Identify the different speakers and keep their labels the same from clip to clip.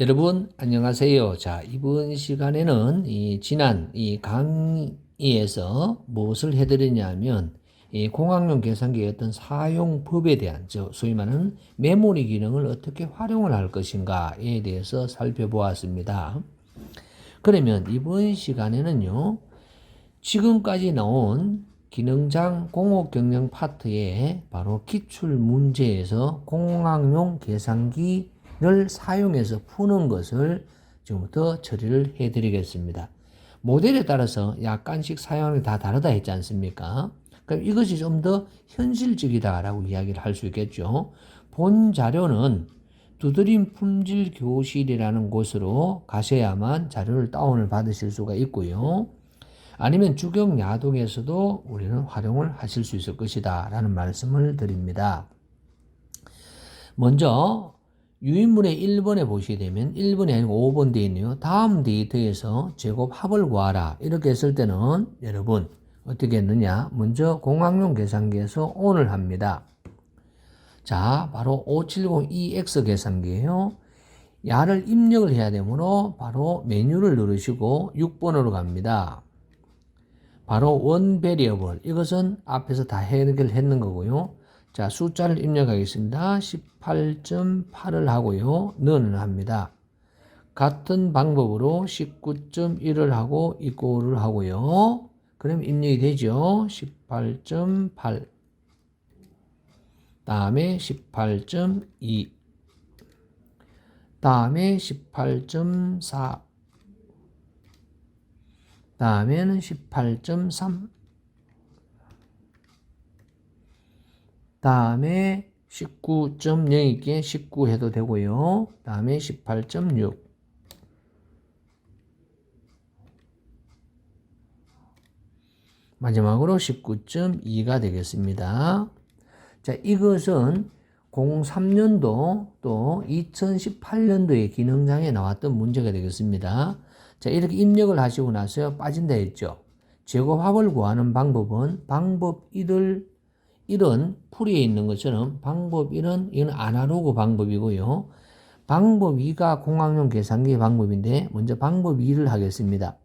Speaker 1: 여러분 안녕하세요. 자 이번 시간에는 이 지난 이 강의에서 무엇을 해드리냐면 이 공학용 계산기의 어떤 사용법에 대한 즉 소위 말하는 메모리 기능을 어떻게 활용을 할 것인가에 대해서 살펴보았습니다. 그러면 이번 시간에는요 지금까지 나온 기능장 공업 경영 파트의 바로 기출 문제에서 공학용 계산기 를 사용해서 푸는 것을 지금부터 처리를 해 드리겠습니다. 모델에 따라서 약간씩 사용이 다 다르다 했지 않습니까? 그럼 이것이 좀 더 현실적이다라고 이야기를 할 수 있겠죠. 본 자료는 두드림 품질 교실이라는 곳으로 가셔야만 자료를 다운을 받으실 수가 있고요. 아니면 주경 야동에서도 우리는 활용을 하실 수 있을 것이다 라는 말씀을 드립니다. 먼저 유인물의 1번에 보시게 되면 1번이 아니고 5번 되어 있네요. 다음 데이터에서 제곱 합을 구하라 이렇게 했을 때는 여러분 어떻게 했느냐 먼저 공학용 계산기에서 ON을 합니다. 자 바로 5702X 계산기예요. 야를 입력을 해야 되므로 바로 메뉴를 누르시고 6번으로 갑니다. 바로 원 베리어블 이것은 앞에서 다 해결했는 거고요. 자 숫자를 입력하겠습니다. 18.8을 하고요. 너는 합니다. 같은 방법으로 19.1을 하고 이꼬를 하고요. 그럼 입력이 되죠. 18.8 다음에 18.2 다음에 18.4 다음에는 18.3 다음에 19.0있게 19 해도 되고요. 다음에 18.6 마지막으로 19.2가 되겠습니다. 자, 이것은 03년도 또 2018년도의 기능장에 나왔던 문제가 되겠습니다. 자, 이렇게 입력을 하시고 나서 빠진다 했죠. 제곱합을 구하는 방법은 방법 1을 1은 풀이에 있는 것처럼 방법 1은 이건 아날로그 방법이고요. 방법 2가 공학용 계산기 방법인데 먼저 방법 2를 하겠습니다.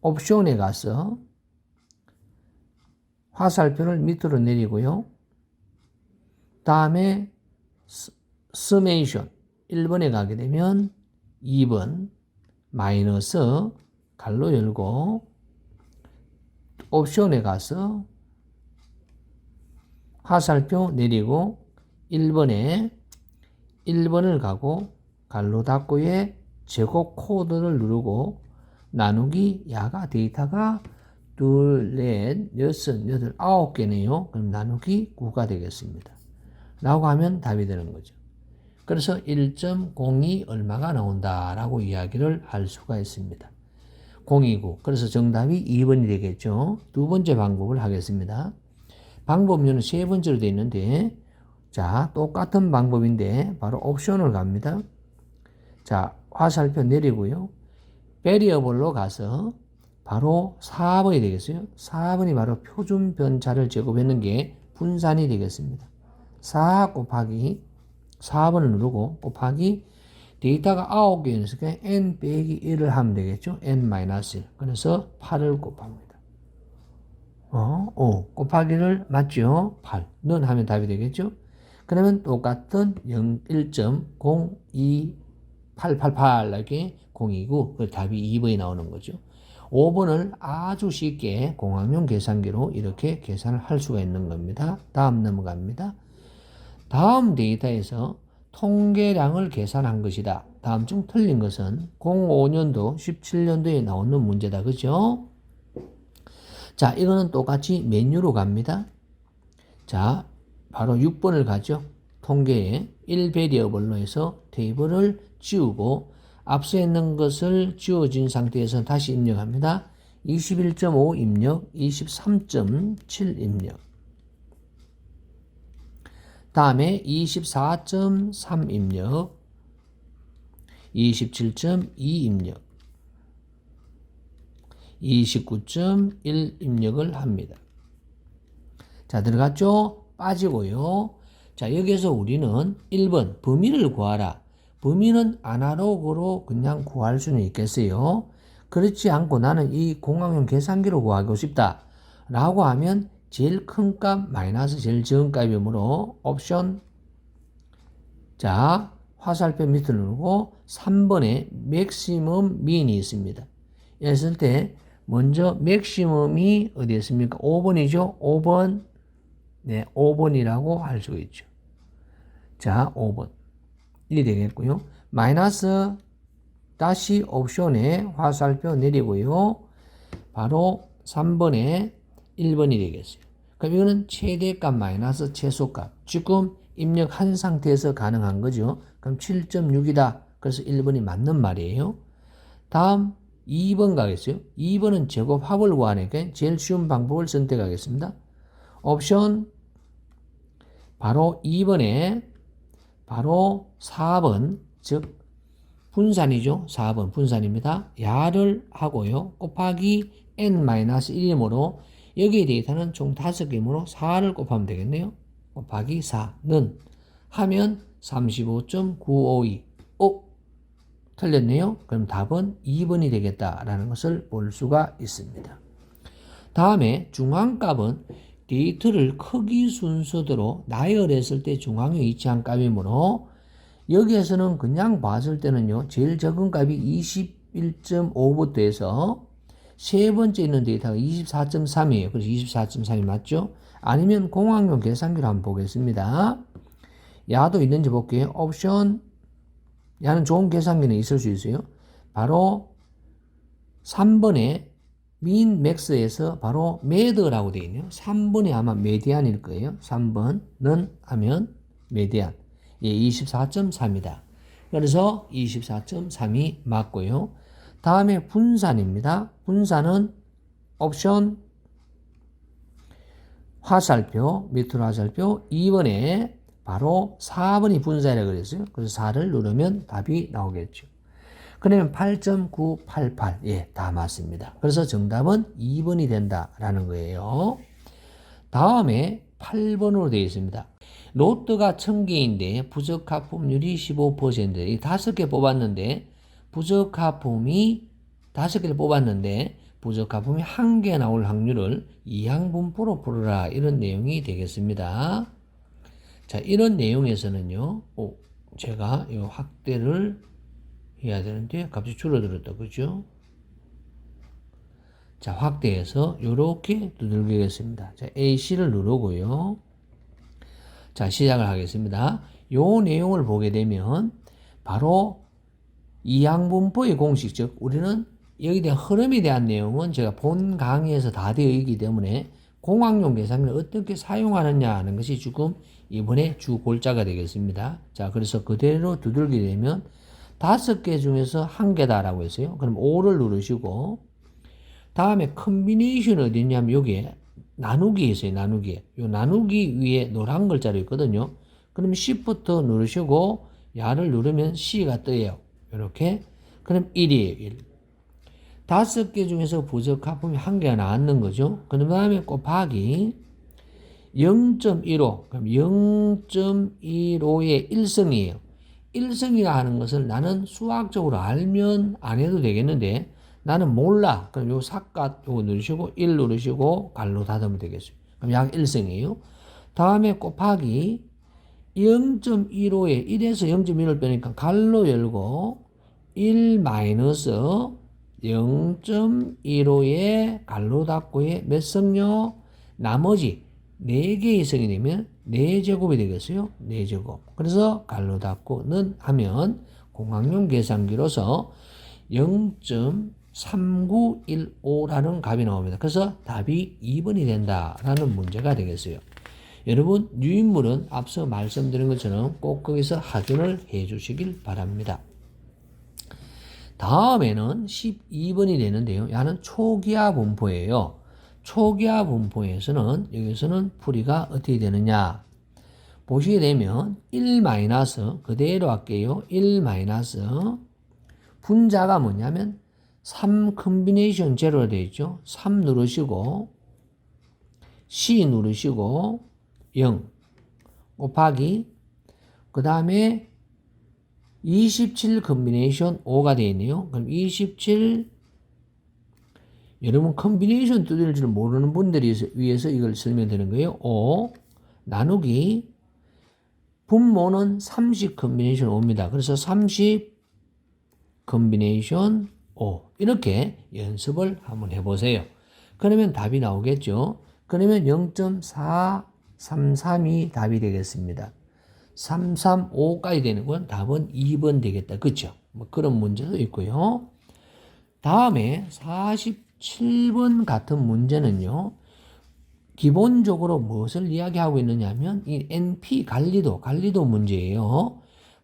Speaker 1: 옵션에 가서 화살표를 밑으로 내리고요. 다음에 스메이션 1번에 가게 되면 2번 마이너스 갈로 열고 옵션에 가서 화살표 내리고 1번에 1번을 가고 갈로 닫고에 제곱 코드를 누르고 나누기 야가 데이터가 둘, 넷, 여섯, 여덟, 아홉 개네요. 그럼 나누기 9가 되겠습니다. 라고 하면 답이 되는 거죠. 그래서 1.02 얼마가 나온다라고 이야기를 할 수가 있습니다. 029. 그래서 정답이 2번이 되겠죠. 두 번째 방법을 하겠습니다. 방법료는 세 번째로 되어 있는데, 자, 똑같은 방법인데, 바로 옵션을 갑니다. 자, 화살표 내리고요. 베리어블로 가서 바로 4번이 되겠어요. 4번이 바로 표준 변차를 제곱했는 게 분산이 되겠습니다. 4 곱하기 4번을 누르고 곱하기 데이터가 9개였으니까 n 빼기 1을 하면 되겠죠. n-1. 그래서 8을 곱합니다. 어, 5 곱하기를 맞죠? 8. 는 하면 답이 되겠죠. 그러면 똑같은 0, 1.02888 이렇게 029, 그 답이 2번이 나오는 거죠. 5번을 아주 쉽게 공학용 계산기로 이렇게 계산을 할 수가 있는 겁니다. 다음 넘어갑니다. 다음 데이터에서 통계량을 계산한 것이다. 다음 중 틀린 것은 05년도, 17년도에 나오는 문제다. 그죠? 자, 이거는 똑같이 메뉴로 갑니다. 자, 바로 6번을 가죠. 통계에 1 베리어블로 해서 테이블을 지우고 앞서 있는 것을 지워진 상태에서 다시 입력합니다. 21.5 입력, 23.7 입력. 다음에 24.3 입력, 27.2 입력, 29.1 입력을 합니다. 자, 들어갔죠? 빠지고요. 자, 여기서 우리는 1번 범위를 구하라. 범위는 아날로그로 그냥 구할 수는 있겠어요. 그렇지 않고 나는 이 공학용 계산기로 구하고 싶다. 라고 하면 제일 큰 값 마이너스 제일 적은 값이므로 옵션 자 화살표 밑을 누르고 3번에 맥시멈 민이 있습니다. 이랬을 때 먼저 맥시멈이 어디 있습니까? 5번이죠. 5번 네 5번이라고 할 수 있죠. 자 5번 이 되겠고요. 마이너스 다시 옵션에 화살표 내리고요. 바로 3번에 1번이 되겠어요. 그럼 이거는 최대값 마이너스 최소값. 지금 입력한 상태에서 가능한 거죠. 그럼 7.6이다. 그래서 1번이 맞는 말이에요. 다음 2번 가겠어요. 2번은 제곱 합을 구하니까 제일 쉬운 방법을 선택하겠습니다. 옵션 바로 2번에 바로 4번 즉 분산이죠. 4번 분산입니다. 야를 하고요. 곱하기 n-1이므로 여기에 데이터는 총 5개이므로 4를 곱하면 되겠네요. 곱하기 4는 하면 35.952. 어? 틀렸네요. 그럼 답은 2번이 되겠다라는 것을 볼 수가 있습니다. 다음에 중앙값은 데이터를 크기 순서대로 나열했을 때 중앙에 위치한 값이므로 여기에서는 그냥 봤을 때는요, 제일 적은 값이 21.5부터 해서 세 번째 있는 데이터가 24.3이에요. 그래서 24.3이 맞죠? 아니면 공학용 계산기로 한번 보겠습니다. 야도 있는지 볼게요. 옵션, 야는 좋은 계산기는 있을 수 있어요. 바로 3번에 민 맥스에서 바로 매드라고 되어 있네요. 3번이 아마 메디안일 거예요. 3번은 하면 메디안. 예, 24.3이다. 그래서 24.3이 맞고요. 다음에 분산입니다. 분산은 옵션 화살표, 밑으로 화살표 2번에 바로 4번이 분산이라고 그랬어요. 그래서 4를 누르면 답이 나오겠죠. 그러면 8.988. 예, 다 맞습니다. 그래서 정답은 2번이 된다라는 거예요. 다음에 8번으로 되어 있습니다. 로또가 1000개인데 부적합품률이 15%. 이 다섯 개 뽑았는데 부적합품이 다섯 개를 뽑았는데 부적합품이 한개 나올 확률을 이항분포로 풀어라 이런 내용이 되겠습니다. 자 이런 내용에서는요. 오, 제가 이 확대를 해야 되는데 갑자기 줄어들었다 그죠? 자 확대해서 이렇게 두들기겠습니다. 자 AC를 누르고요. 자, 시작을 하겠습니다. 요 내용을 보게 되면 바로 이항분포의 공식, 즉 우리는 여기에 대한 흐름에 대한 내용은 제가 본 강의에서 다 되어 있기 때문에 공학용 계산기를 어떻게 사용하느냐 하는 것이 지금 이번에 주 골자가 되겠습니다. 자, 그래서 그대로 두들게 되면 다섯 개 중에서 한 개다라고 했어요. 그럼 5를 누르시고 다음에 컨비네이션 어디 있냐면 여기에 나누기 있어요. 나누기. 요 나누기 위에 노란 글자로 있거든요. 그럼 Shift 누르시고 야를 누르면 C가 떠요. 이렇게. 그럼 1이에요. 1. 다섯 개 중에서 부적 합품이 한 개가 나왔는 거죠. 그 다음에 곱하기 0.15. 그럼 0.15의 1승이에요. 1승이라 하는 것을 나는 수학적으로 알면 안 해도 되겠는데 나는 몰라. 그럼 요 삭갓 요거 누르시고 1 누르시고 갈로 닫으면 되겠어요. 그럼 약 1승이에요. 다음에 곱하기 0.15에 1에서 0.1을 빼니까 갈로 열고 1 마이너스 0.15에 갈로 닫고에 몇 승요? 나머지 4개의 승이 되면 4제곱이 되겠어요. 4제곱. 그래서 갈로 닫고는 하면 공학용 계산기로서 0. 3915라는 값이 나옵니다. 그래서 답이 2번이 된다라는 문제가 되겠어요. 여러분 유인물은 앞서 말씀드린 것처럼 꼭 거기서 확인을 해 주시길 바랍니다. 다음에는 12번이 되는데요. 야는 초기화 분포예요. 초기화 분포에서는 여기서는 풀이가 어떻게 되느냐 보시게 되면 1 마이너스 그대로 할게요. 1 마이너스 분자가 뭐냐면 3 컨비네이션 제로로 되어 있죠. 3 누르시고 C 누르시고 0 곱하기 그 다음에 27 컨비네이션 5가 되어 있네요. 그럼 27 여러분 컨비네이션 두드릴 줄 모르는 분들이 위해서 이걸 설명드리는 거예요. 5 나누기 분모는 30 컨비네이션 5입니다. 그래서 30 컨비네이션 5 이렇게 연습을 한번 해보세요. 그러면 답이 나오겠죠. 그러면 0.433이 답이 되겠습니다. 335까지 되는 건 답은 2번 되겠다. 그쵸? 뭐 그런 문제도 있고요. 다음에 47번 같은 문제는요. 기본적으로 무엇을 이야기하고 있느냐 하면 이 NP 관리도, 관리도 문제예요.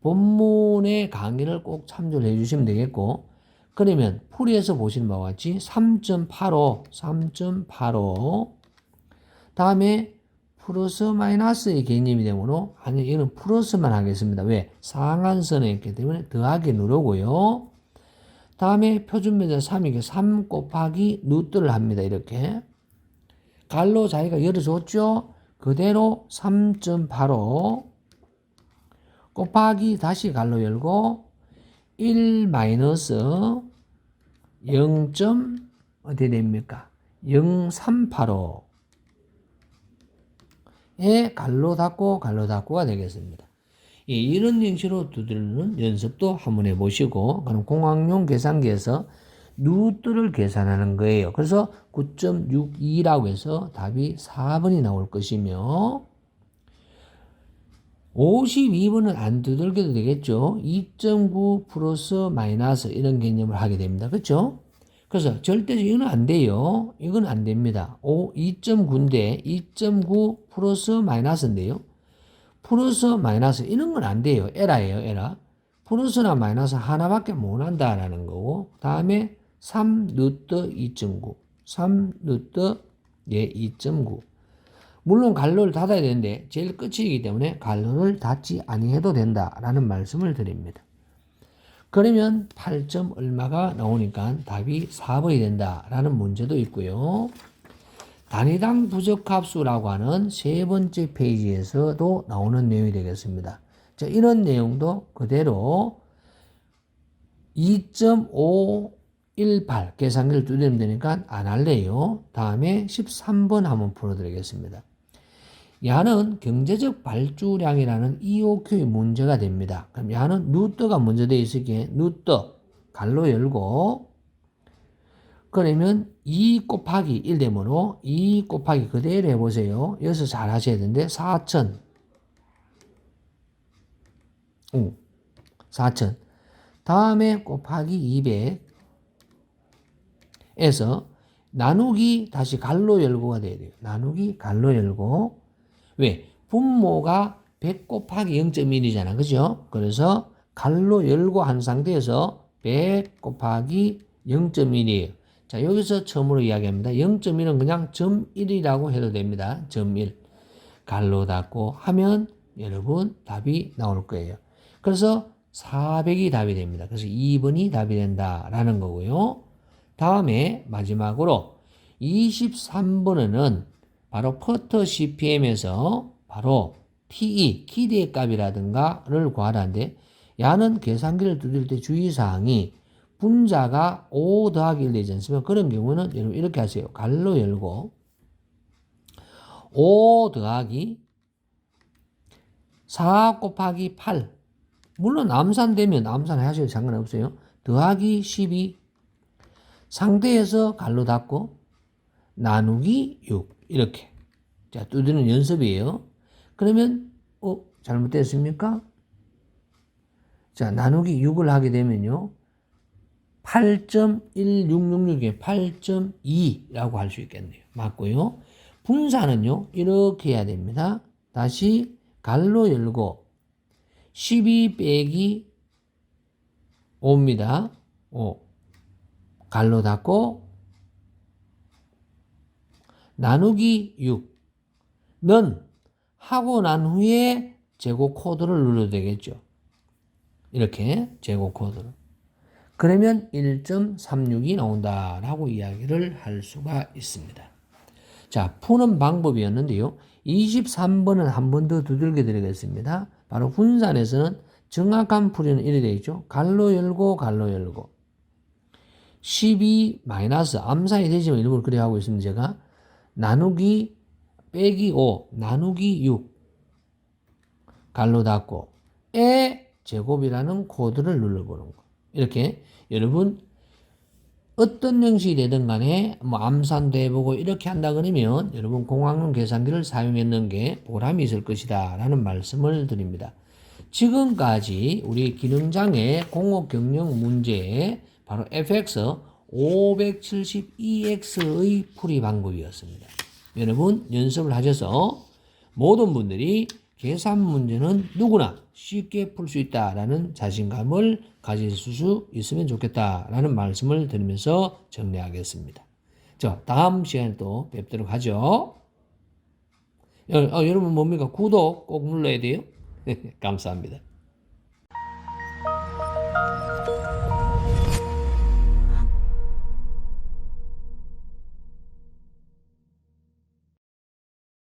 Speaker 1: 본문의 강의를 꼭 참조를 해 주시면 되겠고 그러면 풀이에서 보시는 바와 같이 3.85, 3.85 다음에 플러스 마이너스의 개념이 되므로 아니 이는 플러스만 하겠습니다. 왜? 상한선에 있기 때문에 더하기 누르고요. 다음에 표준면적 3이게 3 곱하기 누트를 합니다. 이렇게 갈로 자기가 열어줬죠. 그대로 3.85 곱하기 다시 갈로 열고 1 마이너스 0. 어디 됩니까? 0385 에 갈로 닫고 갈로 닫고가 되겠습니다. 예, 이런 형식으로 두드리는 연습도 한번 해보시고 그럼 공학용 계산기에서 누트를 계산하는 거예요. 그래서 9.62라고 해서 답이 4번이 나올 것이며 52번은 안 두들겨도 되겠죠. 2.9 플러스 마이너스 이런 개념을 하게 됩니다. 그렇죠? 그래서 절대적으로 이건 안 돼요. 이건 안 됩니다. 5, 2.9인데 2.9 플러스 마이너스인데요. 플러스 마이너스 이런 건 안 돼요. 에라예요, 에라. 플러스나 마이너스 하나밖에 못 한다라는 거고 다음에 3 루트 2.9 3 루트 예, 2.9 물론 갈로를 닫아야 되는데 제일 끝이기 때문에 갈로를 닫지 아니해도 된다라는 말씀을 드립니다. 그러면 8점 얼마가 나오니까 답이 4번이 된다라는 문제도 있고요. 단위당 부적합수라고 하는 세 번째 페이지에서도 나오는 내용이 되겠습니다. 자, 이런 내용도 그대로 2.518 계산기를 두드리면 되니까 안 할래요. 다음에 13번 한번 풀어드리겠습니다. 야는 경제적 발주량이라는 EOQ의 문제가 됩니다. 그럼 야는 누떠가 먼저 돼 있을게 누떠 갈로 열고 그러면 2 곱하기 1 되므로 2 곱하기 그대로 해보세요. 여기서 잘 하셔야 되는데 4천 응. 4천 다음에 곱하기 200 에서 나누기 다시 갈로 열고가 돼야 돼요. 나누기 갈로 열고 왜? 분모가 100 곱하기 0.1이잖아. 그죠? 그래서 갈로 열고 한 상태에서 100 곱하기 0.1이에요. 자, 여기서 처음으로 이야기합니다. 0.1은 그냥 점 1이라고 해도 됩니다. 점 1. 갈로 닫고 하면 여러분 답이 나올 거예요. 그래서 400이 답이 됩니다. 그래서 2번이 답이 된다라는 거고요. 다음에 마지막으로 23번에는 바로 퍼터 CPM에서 바로 TE, 기대 값이라든가를 구하라는데 야는 계산기를 두들 때 주의사항이 분자가 5 더하기 1 되지 않습니까? 그런 경우는 여러분 이렇게 하세요. 갈로 열고 5 더하기 4 곱하기 8 물론 암산되면 암산 하셔도 상관없어요. 더하기 12 상대에서 갈로 닫고 나누기 6 이렇게 자 두드리는 연습이에요. 그러면 어 잘못됐습니까? 자 나누기 6을 하게 되면요 8.1666에 8.2라고 할 수 있겠네요. 맞고요. 분사는요 이렇게 해야 됩니다. 다시 갈로 열고 12 빼기 5입니다. 5 갈로 닫고 나누기 6는 하고 난 후에 제곱 코드를 눌러도 되겠죠. 이렇게 제곱 코드를. 그러면 1.36이 나온다라고 이야기를 할 수가 있습니다. 자, 푸는 방법이었는데요. 23번은 한 번 더 두들겨 드리겠습니다. 바로 분산에서는 정확한 풀이는 이래 되어 있죠. 갈로 열고 갈로 열고 12 마이너스 암산이 되지만 일부러 그래 하고 있습니다. 제가 나누기 빼기 5 나누기 6 갈로 닫고 에 제곱이라는 코드를 눌러보는 거. 이렇게 여러분 어떤 형식이 되든 간에 뭐 암산도 해보고 이렇게 한다 그러면 여러분 공학용 계산기를 사용했는 게 보람이 있을 것이다 라는 말씀을 드립니다. 지금까지 우리 기능장의 공업 경영 문제 바로 fx 572x의 풀이 방법이었습니다. 여러분 연습을 하셔서 모든 분들이 계산 문제는 누구나 쉽게 풀 수 있다라는 자신감을 가질 수 있으면 좋겠다라는 말씀을 드리면서 정리하겠습니다. 자, 다음 시간에 또 뵙도록 하죠. 여, 어, 여러분 뭡니까? 구독 꼭 눌러야 돼요. 감사합니다.